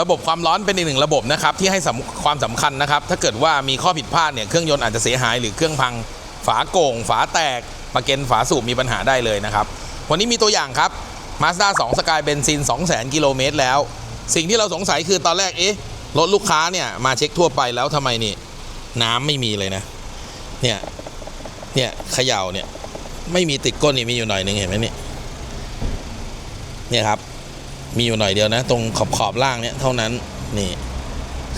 ระบบความร้อนเป็นอีกหนึ่งระบบนะครับที่ให้ความสำคัญนะครับ ถ้าเกิดว่ามีข้อผิดพลาดเนี่ยเครื่องยนต์อาจจะเสียหายหรือเครื่องพัง ฝาโก่ง ฝาแตกประเก็นฝาสูบมีปัญหาได้เลยนะครับ วันนี้มีตัวอย่างครับ Mazda 2 Sky เบนซิน 200,000 กิโลเมตรแล้ว สิ่งที่เราสงสัยคือตอนแรกเอ๊ะรถลูกค้าเนี่ยมาเช็คทั่วไปแล้วทำไมนี่ น้ำไม่มีเลยนะ เนี่ยเนี่ยเขย่าเนี่ยไม่มีติดก้นนี่มีอยู่หน่อยหนึ่งเห็นไหมนี่เนี่ยครับ มีอยู่หน่อยเดียวนะ ตรงขอบขอบล่างเนี่ยเท่านั้นนี่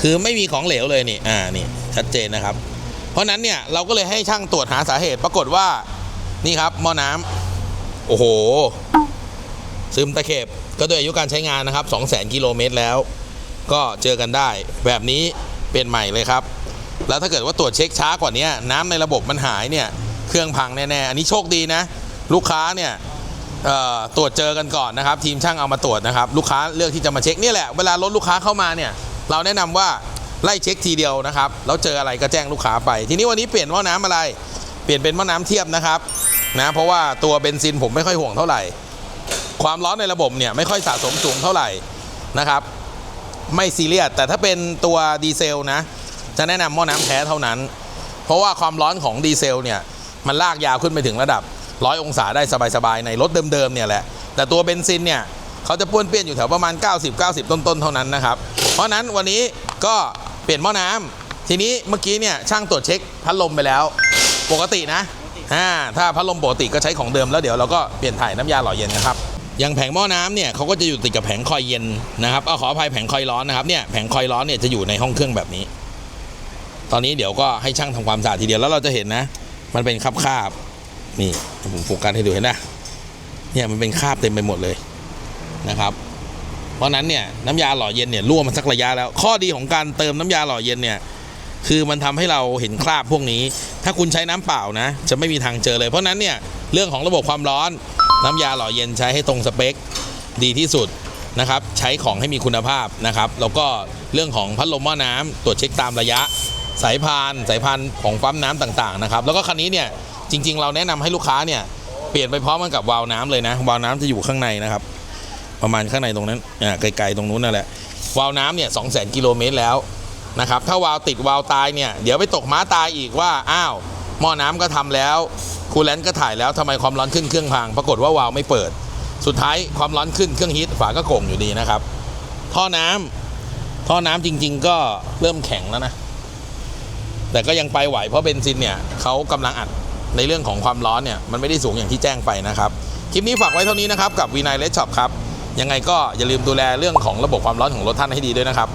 คือไม่มีของเหลวเลยนี่อ่านี่ชัดเจนนะครับ เพราะนั้นเนี่ยเราก็เลยให้ช่างตรวจหาสาเหตุ ปรากฏว่านี่ครับหม้อน้ำโอ้โห ซึมตะเข็บก็โดยอายุการใช้งานนะครับ 2 0 0 0 0กิโลเมตรแล้ว ก็เจอกันได้ แบบนี้เป็นใหม่เลยครับ แล้วถ้าเกิดว่าตรวจเช็คช้ากว่านี้น้ำในระบบมันหายเนี่ย เครื่องพังแน่ๆ อันนี้โชคดีนะ ลูกค้าเนี่ย ตรวจเจอกันก่อนนะครับ ทีมช่างเอามาตรวจนะครับ ลูกค้าเลือกที่จะมาเช็คนี่แหละเวลารถลูกค้าเข้ามาเนี่ยเราแนะนำว่าไล่เช็คทีเดียวนะครับแล้วเจออะไรก็แจ้งลูกค้าไป ทีนี้วันนี้เปลี่ยนหม้อน้ำอะไร เปลี่ยนเป็นหม้อน้ำเทียบนะครับนะเพราะว่าตัวเบนซินผมไม่ค่อยห่วงเท่าไหร่ ความร้อนในระบบเนี่ยไม่ค่อยสะสมสูงเท่าไหร่นะครับ ไม่ซีเรียสแต่ถ้าเป็นตัวดีเซลนะจะแนะนำหม้อน้ำแท้เท่านั้น เพราะว่าความร้อนของดีเซลเนี่ยมันลากยาวขึ้นไปถึงระดับ ร้อยองศาได้สบายๆในรถเดิมๆเนี่ยแหละ แต่ตัวเบนซินเนี่ยเขาจะป้วนเปี้ยนอยู่แถวประมาณ 90 90 ต้นๆ เท่านั้นนะครับ เพราะนั้นวันนี้ก็เปลี่ยนหม้อน้ำทีนี้เมื่อกี้เนี่ยช่างตรวจเช็คพัดลมไปแล้ว ปกตินะอ่าถ้าพัดลมปกติก็ใช้ของเดิมแล้วเดี๋ยวเราก็เปลี่ยนถ่ายน้ำยาหล่อเย็นนะครับอย่างแผงหม้อน้ำเนี่ยเขาก็จะอยู่ติดกับแผงคอยเย็นนะครับเอาขออภัยแผงคอยร้อนนะครับเนี่ยแผงคอยร้อนเนี่ยจะอยู่ในห้องเครื่องแบบนี้ ตอนนี้เดี๋ยวก็ให้ช่างทำความสะอาดทีเดียวแล้วเราจะเห็นนะ มันเป็นคราบคาบๆ นี่ผมโฟกัสให้ดูเห็นนะเนี่ยมันเป็นคราบเต็มไปหมดเลยนะครับ เพราะนั้นเนี่ยน้ำยาหล่อเย็นเนี่ยรั่วมาสักระยะแล้ว ข้อดีของการเติมน้ำยาหล่อเย็นเนี่ยคือมันทำให้เราเห็นคราบพวกนี้ ถ้าคุณใช้น้ำเปล่านะ จะไม่มีทางเจอเลย เพราะนั้นเนี่ยเรื่องของระบบความร้อน น้ำยาหล่อเย็นใช้ให้ตรงสเปคดีที่สุดนะครับ ใช้ของให้มีคุณภาพนะครับ แล้วก็เรื่องของพัดลมหม้อน้ำตรวจเช็คตามระยะ สายพาน สายพานของปั๊มน้ำต่างๆนะครับ แล้วก็คันนี้เนี่ย จริง ๆ เราแนะนำให้ลูกค้าเนี่ยเปลี่ยนไปพร้อมกันกับวาล์วน้ำเลยนะวาล์วน้ำจะอยู่ข้างในนะครับ ประมาณข้างในตรงนั้นอ่าไกลๆตรงนู้นนั่นแหละวาล์วน้ำเนี่ยสองแสนกิโลเมตรแล้วนะครับถ้าวาล์วติดวาล์วตายเนี่ยเดี๋ยวไปตกม้าตายอีกว่าอ้าวหม้อน้ำก็ทำแล้วคูลแลนต์ก็ถ่ายแล้วทำไมความร้อนขึ้นเครื่องพัง ปรากฏว่าวาล์วไม่เปิด สุดท้ายความร้อนขึ้นเครื่องฮีทฝาก็โก่งอยู่ดีนะครับ ท่อน้ำท่อน้ำจริง ๆ ก็เริ่มแข็งแล้วนะ แต่ก็ยังไปไหวเพราะเบนซินเนี่ยเขากำลังอัด ในเรื่องของความร้อนเนี่ยมันไม่ได้สูงอย่างที่แจ้งไปนะครับคลิปนี้ฝากไว้เท่านี้นะครับกับวีนายเลสช็อปครับยังไงก็อย่าลืมดูแลเรื่องของระบบความร้อนของรถท่านให้ดีด้วยนะครับ